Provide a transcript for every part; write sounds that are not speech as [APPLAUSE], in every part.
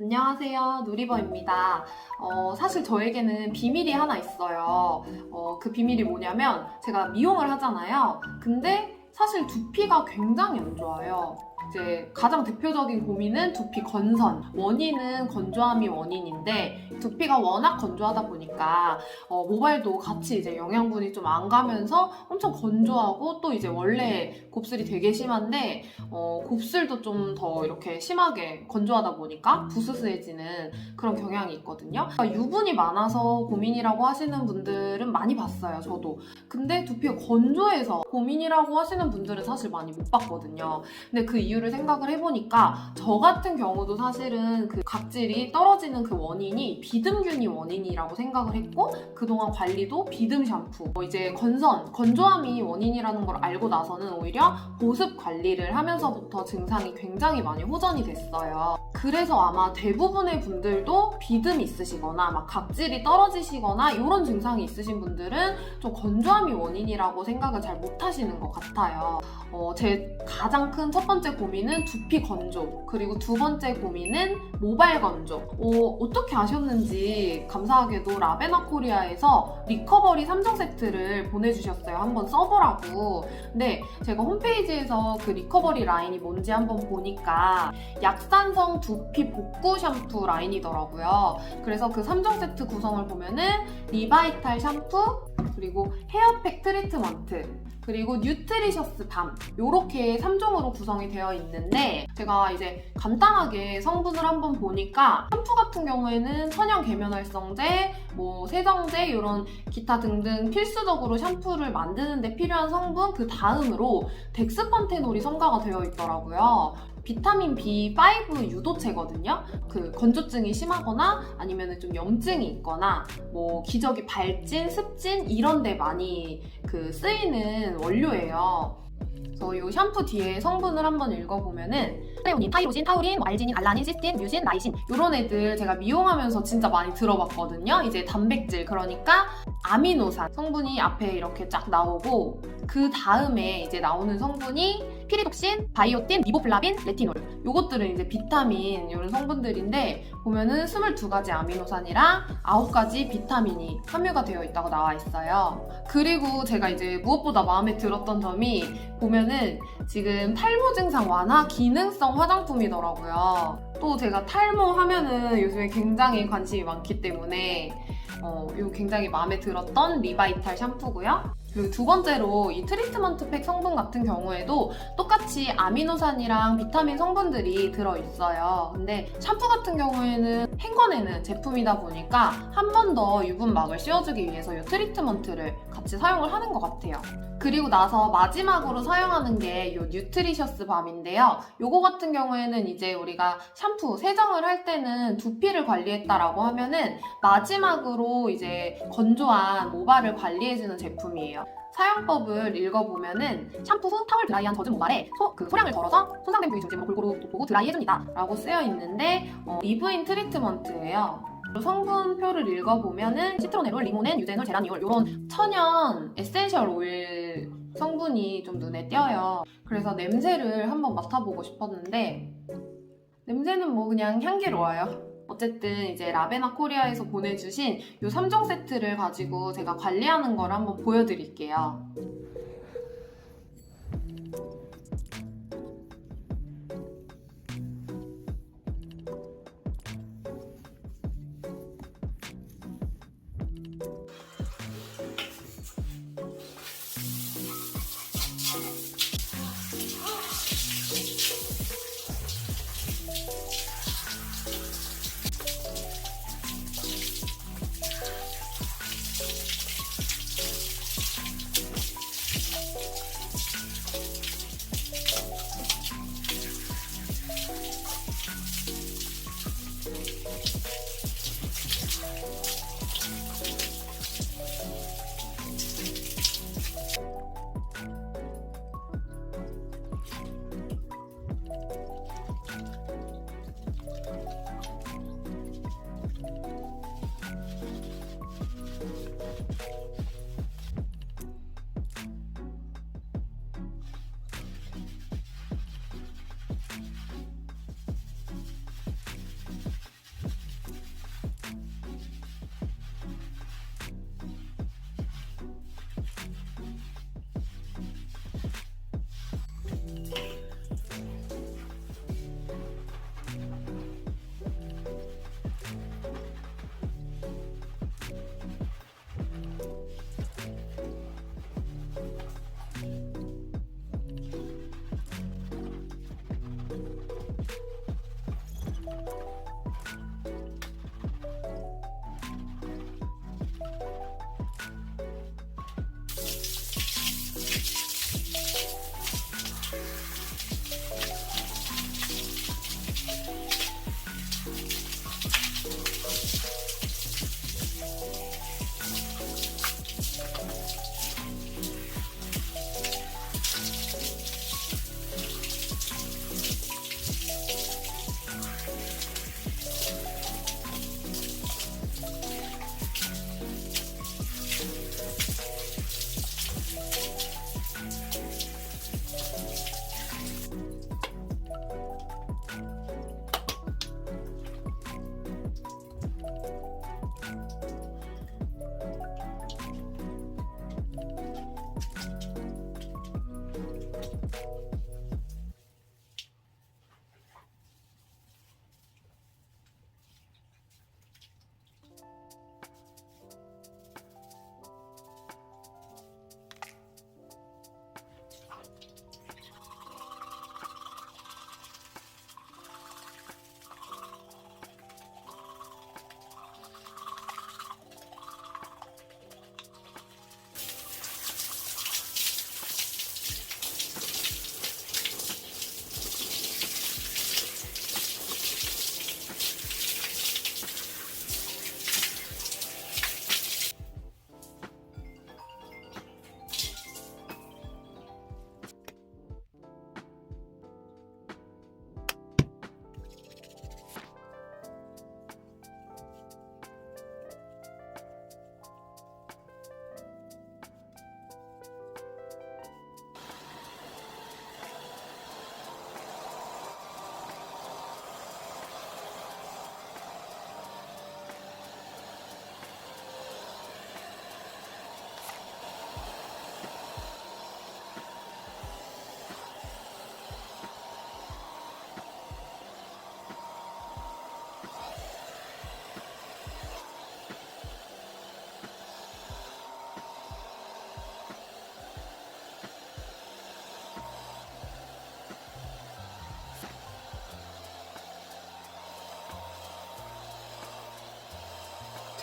안녕하세요. 누리버입니다. 어, 사실 저에게는 비밀이 하나 있어요. 어, 그 비밀이 뭐냐면 제가 미용을 하잖아요. 근데 사실 두피가 굉장히 안 좋아요. 이제 가장 대표적인 고민은 두피 건선. 원인은 건조함이 원인인데 두피가 워낙 건조하다 보니까 어, 모발도 같이 이제 영양분이 좀 안 가면서 엄청 건조하고 또 이제 원래 곱슬이 되게 심한데 어, 곱슬도 좀 더 이렇게 심하게 건조하다 보니까 부스스해지는 그런 경향이 있거든요. 그러니까 유분이 많아서 고민이라고 하시는 분들은 많이 봤어요, 저도. 근데 두피가 건조해서 고민이라고 하시는 분들은 사실 많이 못 봤거든요. 근데 그 이유 를 생각을 해보니까 저 같은 경우도 사실은 그 각질이 떨어지는 그 원인이 비듬균이 원인이라고 생각을 했고 그동안 관리도 비듬 샴푸 뭐 이제 건선, 건조함이 원인이라는 걸 알고 나서는 오히려 보습 관리를 하면서부터 증상이 굉장히 많이 호전이 됐어요. 그래서 아마 대부분의 분들도 비듬 있으시거나 막 각질이 떨어지시거나 이런 증상이 있으신 분들은 좀 건조함이 원인이라고 생각을 잘 못하시는 것 같아요. 어, 제 가장 큰 첫 번째 고민은 두피 건조 그리고 두 번째 고민은 모발 건조. 어, 어떻게 아셨는지 감사하게도 라베나 코리아에서 리커버리 3종 세트를 보내주셨어요. 한번 써보라고. 근데 제가 홈페이지에서 그 리커버리 라인이 뭔지 한번 보니까 약산성 두피 복구 샴푸 라인이더라고요. 그래서 그 3종 세트 구성을 보면은 리바이탈 샴푸, 그리고 헤어팩 트리트먼트, 그리고 뉴트리셔스 밤 요렇게 3종으로 구성이 되어 있는데 제가 이제 간단하게 성분을 한번 보니까 샴푸 같은 경우에는 천연 계면활성제, 뭐 세정제 이런 기타 등등 필수적으로 샴푸를 만드는 데 필요한 성분 그 다음으로 덱스판테놀이 첨가가 되어 있더라고요. 비타민 B5 유도체거든요. 그 건조증이 심하거나 아니면 좀 염증이 있거나 뭐 기저귀 발진, 습진 이런 데 많이 그 쓰이는 원료예요. 이 샴푸 뒤에 성분을 한번 읽어보면은 트레오닌, 타이로진, 타우린, 뭐 알지닌, 알라닌, 시스틴, 뮤신, 라이신 이런 애들 제가 미용하면서 진짜 많이 들어봤거든요. 이제 단백질 그러니까 아미노산 성분이 앞에 이렇게 쫙 나오고 그 다음에 이제 나오는 성분이 피리독신, 바이오틴, 리보플라빈, 레티놀 요것들은 이제 비타민 이런 성분들인데 보면은 22가지 아미노산이랑 9가지 비타민이 함유가 되어 있다고 나와 있어요. 그리고 제가 이제 무엇보다 마음에 들었던 점이 보면은 지금 탈모 증상 완화 기능성 화장품이더라고요. 또 제가 탈모 하면은 요즘에 굉장히 관심이 많기 때문에 어, 이거 굉장히 마음에 들었던 리바이탈 샴푸고요. 그리고 두 번째로 이 트리트먼트 팩 성분 같은 경우에도 똑같이 아미노산이랑 비타민 성분들이 들어있어요. 근데 샴푸 같은 경우에는 헹궈내는 제품이다 보니까 한 번 더 유분막을 씌워주기 위해서 이 트리트먼트를 같이 사용을 하는 것 같아요. 그리고 나서 마지막으로 사용하는 게 이 뉴트리셔스 밤인데요. 요거 같은 경우에는 이제 우리가 샴푸 세정을 할 때는 두피를 관리했다라고 하면은 마지막으로 이제 건조한 모발을 관리해주는 제품이에요. 사용법을 읽어보면은 샴푸 후 타월 드라이한 젖은 모발에 소, 그 소량을 덜어서 손상된 부위 중심으로 골고루 돋보고 드라이 해줍니다. 라고 쓰여 있는데 어, 리브인 트리트먼트예요. 성분표를 읽어보면은 시트로네롤, 리모넨, 유제놀, 제라니올 이런 천연 에센셜 오일 성분이 좀 눈에 띄어요. 그래서 냄새를 한번 맡아보고 싶었는데 냄새는 뭐 그냥 향기로워요. 어쨌든 이제 라베나 코리아에서 보내주신 이 3종 세트를 가지고 제가 관리하는 걸 한번 보여드릴게요.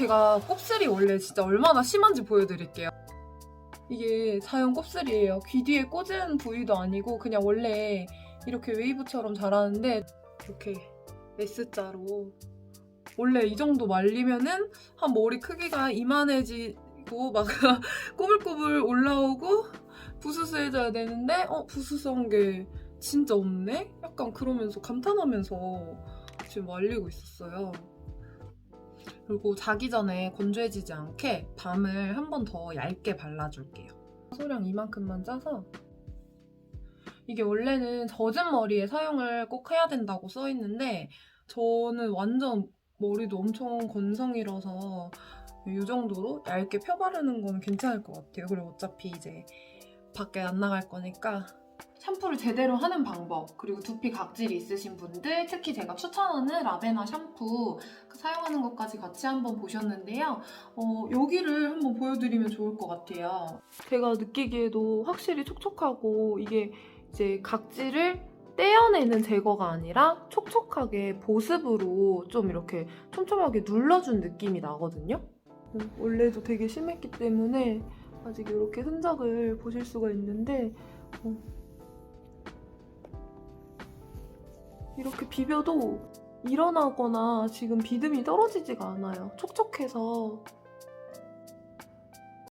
제가 곱슬이 원래 진짜 얼마나 심한지 보여드릴게요. 이게 자연 곱슬이에요. 귀 뒤에 꽂은 부위도 아니고 그냥 원래 이렇게 웨이브처럼 자라는데 이렇게 S자로 원래 이 정도 말리면은 한 머리 크기가 이만해지고 막 [LAUGHS] 꼬불꼬불 올라오고 부스스해져야 되는데 어 부스스한 게 진짜 없네? 약간 그러면서 감탄하면서 지금 말리고 있었어요. 그리고 자기 전에 건조해지지 않게 밤을 한 번 더 얇게 발라줄게요. 소량 이만큼만 짜서 이게 원래는 젖은 머리에 사용을 꼭 해야 된다고 써 있는데 저는 완전 머리도 엄청 건성이라서 이 정도로 얇게 펴 바르는 건 괜찮을 것 같아요. 그리고 어차피 이제 밖에 안 나갈 거니까 샴푸를 제대로 하는 방법 그리고 두피 각질이 있으신 분들 특히 제가 추천하는 라베나 샴푸 그 사용하는 것까지 같이 한번 보셨는데요. 어, 여기를 한번 보여드리면 좋을 것 같아요. 제가 느끼기에도 확실히 촉촉하고 이게 이제 각질을 떼어내는 제거가 아니라 촉촉하게 보습으로 좀 이렇게 촘촘하게 눌러준 느낌이 나거든요. 음, 원래도 되게 심했기 때문에 아직 이렇게 흔적을 보실 수가 있는데 어, 이렇게 비벼도 일어나거나 지금 비듬이 떨어지지가 않아요. 촉촉해서